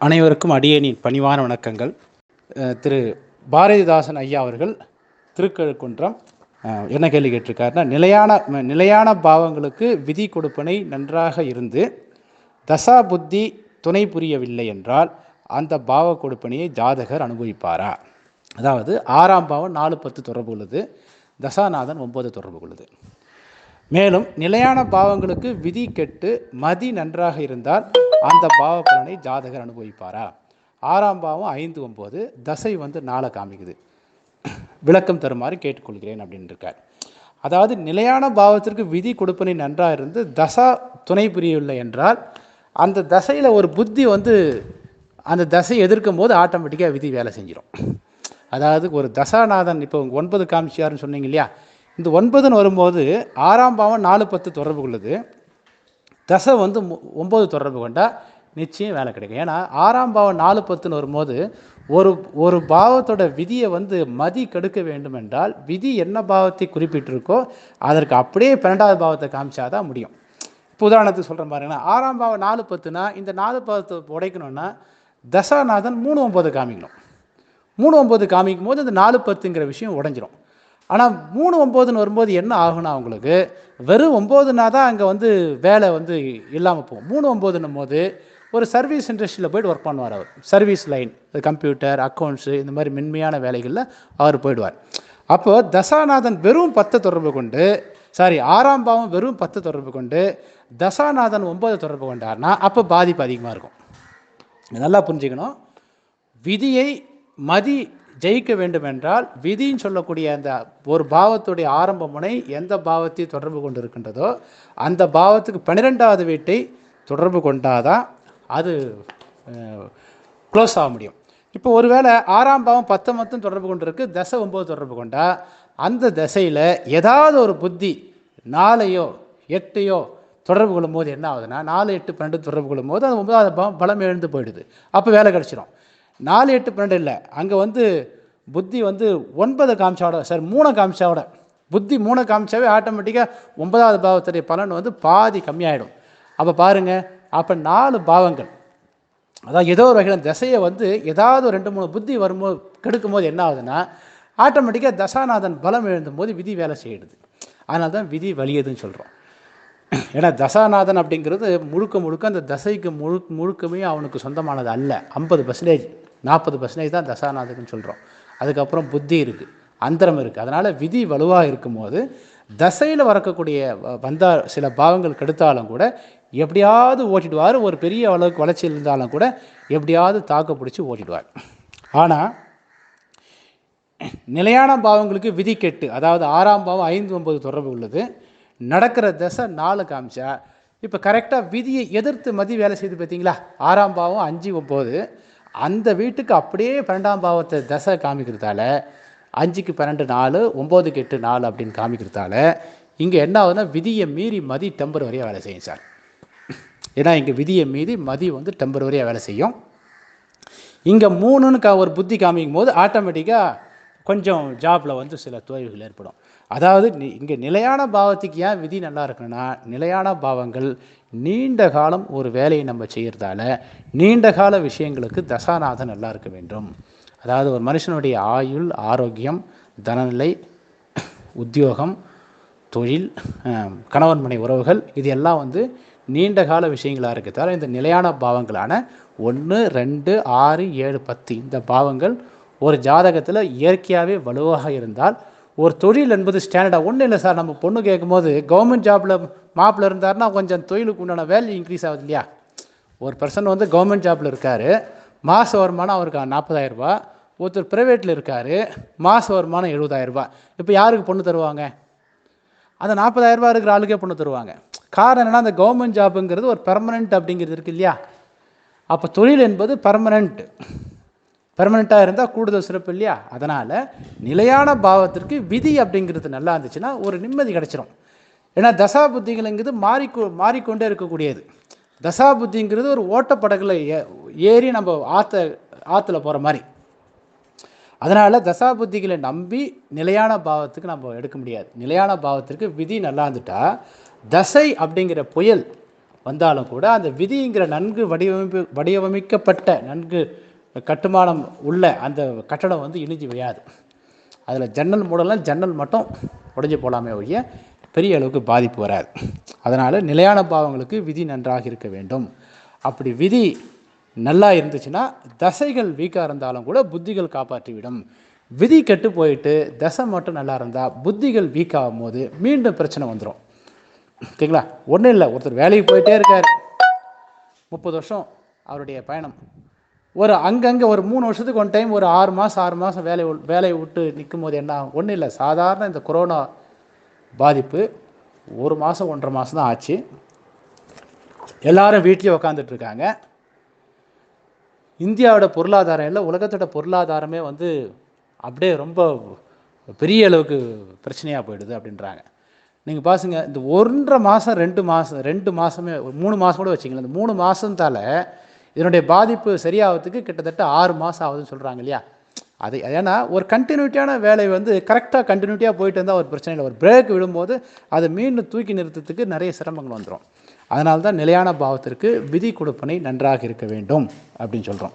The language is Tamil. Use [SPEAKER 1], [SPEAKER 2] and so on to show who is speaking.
[SPEAKER 1] அனைவருக்கும் அடியேனின் பணிவான வணக்கங்கள். திரு பாரதிதாசன் ஐயா அவர்கள் திருக்கழுக்குன்றம் என்ன கேள்வி கேட்டிருக்காருன்னா நிலையான நிலையான பாவங்களுக்கு விதி கொடுப்பனை நன்றாக இருந்து தசா புத்தி துணை புரியவில்லை என்றால் அந்த பாவ கொடுப்பனையை ஜாதகர் அனுபவிப்பாரா? அதாவது ஆறாம் பாவம் நாலு பத்து தொடர்பு உள்ளது தசாநாதன் ஒன்பது தொடர்பு உள்ளது. மேலும் நிலையான பாவங்களுக்கு விதி கெட்டு மதி நன்றாக இருந்தால் அந்த பாவ பலனை ஜாதகர் அனுபவிப்பாரா? ஆறாம் பாவம் ஐந்து ஒம்பது தசை வந்து நாளை காமிக்குது. விளக்கம் தருமாறு கேட்டுக்கொள்கிறேன் அப்படின்னு இருக்கார். அதாவது நிலையான பாவத்திற்கு விதி கொடுப்பனை நன்றாக இருந்து தசா துணை புரியவில்லை என்றால் அந்த தசையில் ஒரு புத்தி வந்து அந்த தசை எதிர்க்கும் போது ஆட்டோமேட்டிக்காக விதி வேலை செஞ்சிடும் அதாவது ஒரு தசாநாதன் இப்போ ஒன்பது காமிச்சியாருன்னு சொன்னீங்க இல்லையா? இந்த ஒன்பதுன்னு வரும்போது ஆறாம் பாவம் நாலு பத்து தொடர்பு கொள்ளுது. தசை வந்து ஒம்பது தொடர்பு கொண்டால் நிச்சயம் வேலை கிடைக்கும். ஏன்னா ஆறாம் பாவம் நாலு பத்துன்னு வரும்போது ஒரு ஒரு பாவத்தோட விதியை வந்து மதி கெடுக்க வேண்டும் என்றால் விதி என்ன பாவத்தை குறிப்பிட்டிருக்கோ அதற்கு அப்படியே பன்னெண்டாவது பாவத்தை காமிச்சாதான் முடியும். இப்போ உதாரணத்துக்கு சொல்கிறேன் பாருங்கன்னா ஆறாம் பாவம் நாலு பத்துனா இந்த நாலு பாவத்தை உடைக்கணும்னா தசாநாதன் மூணு ஒம்பது காமிக்கணும். மூணு ஒம்பது காமிக்கும் போது இந்த நாலு பத்துங்கிற விஷயம் உடஞ்சிரும். ஆனால் மூணு ஒம்போதுன்னு வரும்போது என்ன ஆகும்னா அவங்களுக்கு வெறும் ஒம்போதுனா தான் அங்கே வந்து வேலை வந்து இல்லாமல் போகும். மூணு ஒம்போதுன்னும் போது ஒரு சர்வீஸ் இண்டஸ்ட்ரியில் போய்ட்டு ஒர்க் பண்ணுவார் அவர். சர்வீஸ் லைன் கம்ப்யூட்டர் அக்கௌண்ட்ஸு இந்த மாதிரி மென்மையான வேலைகளில் அவர் போயிடுவார். அப்போது தசாநாதன் வெறும் பத்து தொடர்பு கொண்டு சாரி ஆறாம் பாவம் வெறும் பத்து தொடர்பு கொண்டு தசாநாதன் ஒன்பது தொடர்பு கொண்டார்னா அப்போ பாதிப்பு அதிகமாக இருக்கும். நல்லா புரிஞ்சுக்கணும். விதியை மதி ஜெயிக்க வேண்டும் என்றால் விதின்னு சொல்லக்கூடிய அந்த ஒரு பாவத்துடைய ஆரம்ப முனை எந்த பாவத்தை தொடர்பு கொண்டு இருக்கின்றதோ அந்த பாவத்துக்கு பன்னிரெண்டாவது வீட்டை தொடர்பு கொண்டாதான் அது க்ளோஸ் ஆக முடியும். இப்போ ஒருவேளை ஆறாம் பாவம் பத்து மட்டும் தொடர்பு கொண்டு இருக்குது தசை ஒம்பது தொடர்பு கொண்டா அந்த தசையில் ஏதாவது ஒரு புத்தி நாலையோ எட்டையோ தொடர்பு கொள்ளும் போது என்ன ஆகுதுன்னா நாலு எட்டு பன்னெண்டு தொடர்பு கொள்ளும் போது அது ஒன்பதாவது பலம் பலம் எழுந்து போயிடுது. அப்போ வேலை கிடச்சிரும். நாலு எட்டு பன்னெண்டு இல்லை. அங்கே வந்து புத்தி வந்து ஒன்பது காமிச்சாவோட சார் மூணை காமிச்சாவோட. புத்தி மூணை காமிச்சாவே ஆட்டோமேட்டிக்காக ஒன்பதாவது பாவத்துடைய பலன் வந்து பாதி கம்மியாயிடும். அப்போ பாருங்கள் அப்போ நாலு பாவங்கள். அதான் ஏதோ ஒரு வகையில் திசையை வந்து ஏதாவது ஒரு ரெண்டு மூணு புத்தி வரும்போது கெடுக்கும் போது என்ன ஆகுதுன்னா ஆட்டோமேட்டிக்காக தசாநாதன் பலம் எழுந்தும் போது விதி வேலை செய்யிடுது. அதனால தான் விதி வலியதுன்னு சொல்கிறோம் ஏன்னா தசாநாதன் அப்படிங்கிறது முழுக்க முழுக்க அந்த தசைக்கு முழு முழுக்கமே அவனுக்கு சொந்தமானது அல்ல. ஐம்பது பர்சன்டேஜ் நாற்பது பர்சன்டேஜ் தான் தசாநாதன் சொல்கிறோம் அதுக்கப்புறம் புத்தி இருக்குது அந்தரம் இருக்குது அதனால் விதி வலுவாக இருக்கும்போது தசையில் வரக்கூடிய வ- வந்தா சில பாவங்கள் கெடுத்தாலும் கூட எப்படியாவது ஓட்டிடுவார். ஒரு பெரிய அளவுக்கு வளர்ச்சி இருந்தாலும் கூட எப்படியாவது தாக்கு பிடிச்சி ஓட்டிடுவார். ஆனால் நிலையான பாவங்களுக்கு விதி கெட்டு அதாவது ஆறாம் பாவம் ஐந்து ஒன்பது தொடர்பு உள்ளது. நடக்கிற தசை நாலு காமிச்சா இப்போ கரெக்டாக விதியை எதிர்த்து மதி வேலை செய்து பார்த்தீங்களா ஆறாம் பாவம் அஞ்சு ஒம்பது அந்த வீட்டுக்கு அப்படியே பன்னெண்டாம் பாவத்தை தசை காமிக்கிறதால அஞ்சுக்கு பன்னெண்டு நாலு ஒம்போதுக்கு எட்டு நாலு அப்படின்னு காமிக்கிறதால இங்கே என்ன ஆகுதுன்னா விதியை மீறி மதி டெம்பரவரியாக வேலை செய்யும் சார். ஏன்னா இங்கே விதியை மீறி மதி வந்து டெம்பரவரியாக வேலை செய்யும். இங்கே மூணுன்னு க ஒரு புத்தி காமிக்கும் போது ஆட்டோமேட்டிக்காக கொஞ்சம் ஜாப்பில் வந்து சில தொய்வுகள் ஏற்படும். அதாவது இங்கே நிலையான பாவத்துக்கு ஏன் விதி நல்லா இருக்குன்னா நிலையான பாவங்கள் நீண்ட காலம் ஒரு வேலையை நம்ம செய்கிறதால நீண்ட கால விஷயங்களுக்கு தசாநாதன் நல்லா இருக்க வேண்டும். அதாவது ஒரு மனுஷனுடைய ஆயுள் ஆரோக்கியம் தனநிலை உத்தியோகம் தொழில் கணவன் மனை உறவுகள் இது எல்லாம் வந்து நீண்ட கால விஷயங்களாக இருக்கிறதால இந்த நிலையான பாவங்களான ஒன்று ரெண்டு ஆறு ஏழு பத்து இந்த பாவங்கள் ஒரு ஜாதகத்தில் இயற்கையாகவே வலுவாக இருந்தால் ஒரு தொழில் என்பது ஸ்டாண்டர்டாக ஒன்றும் இல்லை சார். நம்ம பொண்ணு கேட்கும்போது கவர்மெண்ட் ஜாப்பில் மாப்பிள்ள இருந்தாருன்னா கொஞ்சம் தொழிலுக்கு உண்டான வேல்யூ இன்க்ரீஸ் ஆகுது இல்லையா? ஒரு பர்சன் வந்து கவர்மெண்ட் ஜாப்பில் இருக்கார் மாத வருமானம் அவருக்கு 40000 ரூபாய் ஒருத்தர் ப்ரைவேட்டில் இருக்கார் மாத வருமானம் 70000 இப்போ யாருக்கு பொண்ணு தருவாங்க? அந்த 40000 இருக்கிற ஆளுக்கே பொண்ணு தருவாங்க. காரணம் என்னென்னா அந்த கவர்மெண்ட் ஜாப்புங்கிறது ஒரு பெர்மனெண்ட் அப்படிங்கிறது இருக்கு இல்லையா? அப்போ தொழில் என்பது பெர்மனெண்ட் பெர்மனெண்ட்டாக இருந்தால் கூடுதல் சிறப்பு இல்லையா? அதனால் நிலையான பாவத்திற்கு விதி அப்படிங்கிறது நல்லா இருந்துச்சுன்னா ஒரு நிம்மதி கிடைச்சிரும். ஏன்னா தசா புத்திகளுங்கிறது மாறிக்கொ மாறிக்கொண்டே இருக்கக்கூடியது. தசா புத்திங்கிறது ஒரு ஓட்டப்படகுல ஏ ஏறி நம்ம ஆற்ற ஆற்றுல போகிற மாதிரி. அதனால் தசா புத்திகளை நம்பி நிலையான பாவத்துக்கு நம்ம எடுக்க முடியாது. நிலையான பாவத்திற்கு விதி நல்லா இருந்துட்டா தசை அப்படிங்கிற புயல் வந்தாலும் கூட அந்த விதிங்கிற நன்கு வடிவமைப்பு வடிவமைக்கப்பட்ட நன்கு கட்டுமானம் உள்ள அந்த கட்டடம் வந்து இடிஞ்சு விழாது. அதில் ஜன்னல் மூடலாம் ஜன்னல் மட்டும் உடஞ்சி போகலாமே ஒழிய பெரிய அளவுக்கு பாதிப்பு வராது. அதனால் நிலையான பாவங்களுக்கு விதி நன்றாக இருக்க வேண்டும். அப்படி விதி நல்லா இருந்துச்சுன்னா தசைகள் வீக்காக இருந்தாலும் கூட புத்திகள் காப்பாற்றிவிடும். விதி கெட்டு போயிட்டு தசை மட்டும் நல்லா இருந்தால் புத்திகள் வீக் ஆகும் போது மீண்டும் பிரச்சனை வந்துடும் ஓகேங்களா? ஒன்றும் இல்லை. ஒருத்தர் வேலைக்கு போயிட்டே இருக்கார். முப்பது வருஷம் அவருடைய பயணம். ஒரு அங்கங்கே ஒரு மூணு வருஷத்துக்கு ஒன் டைம் ஒரு ஆறு மாதம் ஆறு மாதம் வேலை வேலையை விட்டு நிற்கும் போது என்ன ஆகும்? ஒன்றும் இல்லை. சாதாரண இந்த கொரோனா பாதிப்பு ஒரு மாதம் ஒன்றரை மாதம் தான் ஆச்சு. எல்லாரும் வீட்லேயே உக்காந்துட்ருக்காங்க இந்தியாவோட பொருளாதாரம் இல்லை உலகத்தோட பொருளாதாரமே வந்து அப்படியே ரொம்ப பெரிய அளவுக்கு பிரச்சனையாக போயிடுது அப்படின்றாங்க. நீங்கள் பாசுங்க இந்த ஒன்றரை மாதம் ரெண்டு மாதம் ரெண்டு மாதமே ஒரு மூணு மாதம் கூட வச்சிங்களேன் இந்த மூணு மாதத்தால் இதனுடைய பாதிப்பு சரியாகிறதுக்கு கிட்டத்தட்ட ஆறு மாதம் ஆகுதுன்னு சொல்கிறாங்க இல்லையா? அது ஏன்னா ஒரு கண்டினியூட்டியான வேலை வந்து கரெக்டாக கண்டினியூட்டியாக போயிட்டு இருந்தால் ஒரு பிரச்சனை இல்லை. ஒரு பிரேக் விடும்போது அதை மீண்டும் தூக்கி நிறுத்தத்துக்கு நிறைய சிரமங்கள் வந்துடும் அதனால தான் நிலையான பாவத்திற்கு விதி கொடுப்பனை நன்றாக இருக்க வேண்டும் அப்படின்னு சொல்கிறோம்